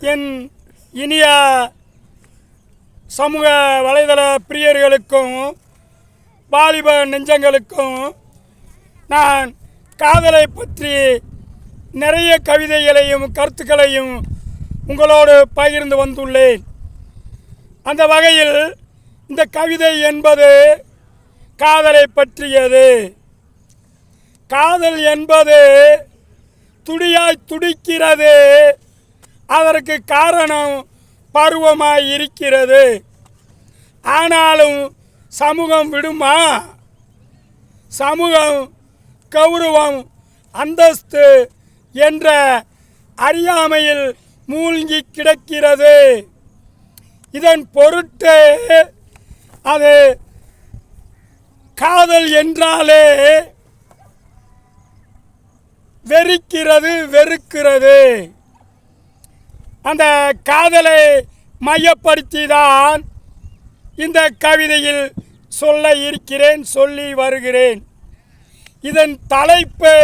என் இனிய சமூக வலைதள பிரியர்களுக்கும் வாலிப நெஞ்சங்களுக்கும் நான் காதலை பற்றி நிறைய கவிதைகளையும் கருத்துக்களையும் உங்களோடு பகிர்ந்து வந்துள்ளேன். அந்த வகையில் இந்த கவிதை என்பது காதலை பற்றியது. காதல் என்பது துடியாய் துடிக்கிறது. அதற்கு காரணம் பருவமாக இருக்கிறது. ஆனாலும் சமூகம் விடுமா? சமூகம் கௌரவம் அந்தஸ்து என்ற அறியாமையில் மூழ்கி கிடக்கிறது. இதன் பொருட்டு அது காதல் என்றாலே வெறுக்கிறது வெறுக்கிறது. அந்த காதலை மையப்படுத்தி தான் இந்த கவிதையில் சொல்ல இருக்கிறேன் சொல்லி வருகிறேன். இதன் தலைப்பு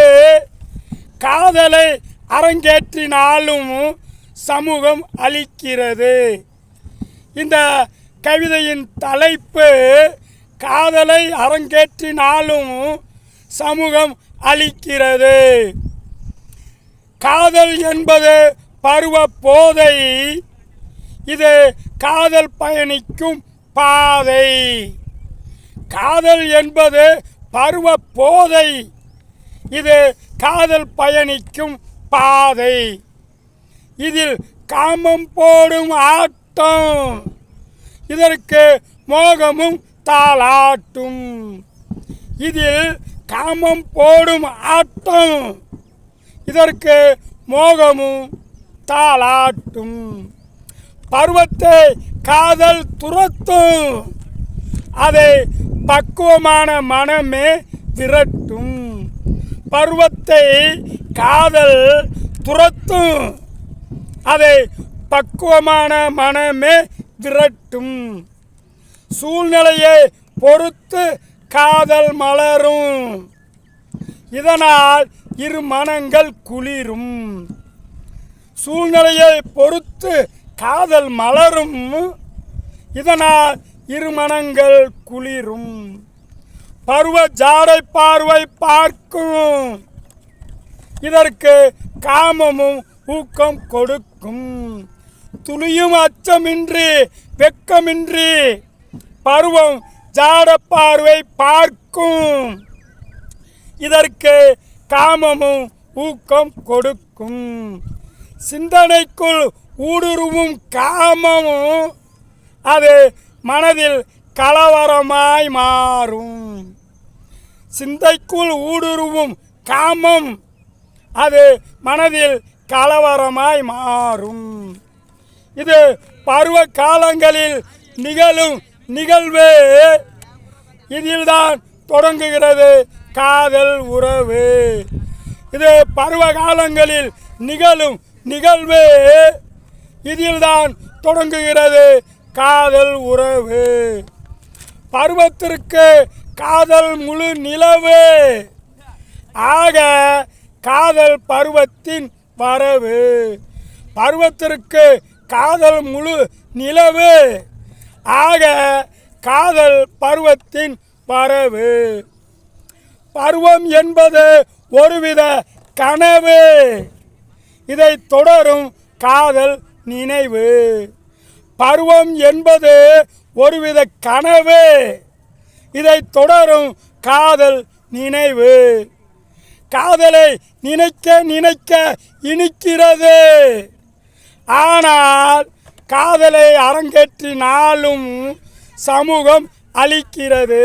காதலை அரங்கேற்றினாலும் சமூகம் அளிக்கிறது இந்த கவிதையின் தலைப்பு காதலை அரங்கேற்றினாலும் சமூகம் அளிக்கிறது காதல் என்பது பருவ போதை. இது காதல் பயணிக்கும் பாதை. காதல் என்பது பருவ போதை. இது காதல் பயணிக்கும் பாதை. இதில் காமம் போடும் ஆட்டம். இதற்கு மோகமும் தாளாட்டும். இதில் காமம் போடும் ஆட்டம். இதற்கு மோகமும் தாளாட்டும் பருவத்தை காதல் துரத்தும் அதை பக்குவமான மனமே விரட்டும். பருவத்தை காதல் துரத்தும் அதை பக்குவமான மனமே விரட்டும். சூழ்நிலையை பொறுத்து காதல் மலரும். இதனால் இரு மனங்கள் குளிரும். சூழ்நிலையை பொறுத்து காதல் மலரும். இதனால் இருமணங்கள் குளிரும். பருவ ஜாடை பார்வை பார்க்கும். இதற்கு காமமும் ஊக்கம் கொடுக்கும். துளியும் அச்சமின்றி வெக்கமின்றி பருவம் ஜாட பார்வை பார்க்கும். இதற்கு காமமும் ஊக்கம் கொடுக்கும். சிந்தனைக்குள் ஊடுருவும் காமமும் அது மனதில் கலவரமாய் மாறும். சிந்தைக்குள் ஊடுருவும் காமம் அது மனதில் கலவரமாய் மாறும். இது பருவ காலங்களில் நிகழும் நிகழ்வு. இதில்தான் தொடங்குகிறது காதல் உறவு. இது பருவ காலங்களில் நிகழும் நிகழ்வு இதில்தான் தொடங்குகிறது காதல் உறவு. பருவத்திற்கு காதல் முழு நிலவு. ஆக காதல் பருவத்தின் வரவு. பருவத்திற்கு காதல் முழு நிலவு. ஆக காதல் பருவத்தின் வரவு. பருவம் என்பது ஒருவித கனவு. இதை தொடரும் காதல் நினைவு. பருவம் என்பது ஒருவித கனவு. இதை தொடரும் காதல் நினைவு. காதலை நினைக்க நினைக்க இனிக்கிறது. ஆனால் காதலை அரங்கேற்றினாலும் சமூகம் அளிக்கிறது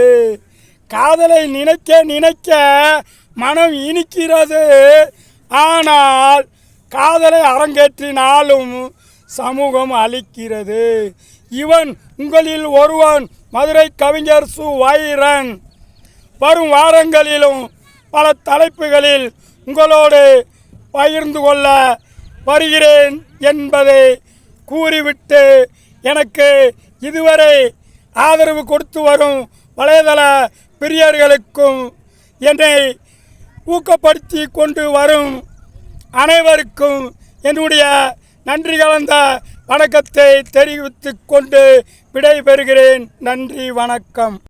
காதலை நினைக்க நினைக்க மனம் இனிக்கிறது. ஆனால் காதலை அரங்கேற்றினாலும் சமூகம் அளிக்கிறது இவன் உங்களில் ஒருவன் மதுரை கவிஞர் சு. வைரன். வரும் வாரங்களிலும் பல தலைப்புகளில் உங்களோடு பகிர்ந்து கொள்ள வருகிறேன் என்பதை கூறிவிட்டு எனக்கு இதுவரை ஆதரவு கொடுத்து வரும் வலைதள பிரியர்களுக்கும் என்னை ஊக்கப்படுத்தி கொண்டு வரும் அனைவருக்கும் என்னுடைய நன்றி கலந்த வணக்கத்தை தெரிவித்து கொண்டு விடைபெறுகிறேன். நன்றி வணக்கம்.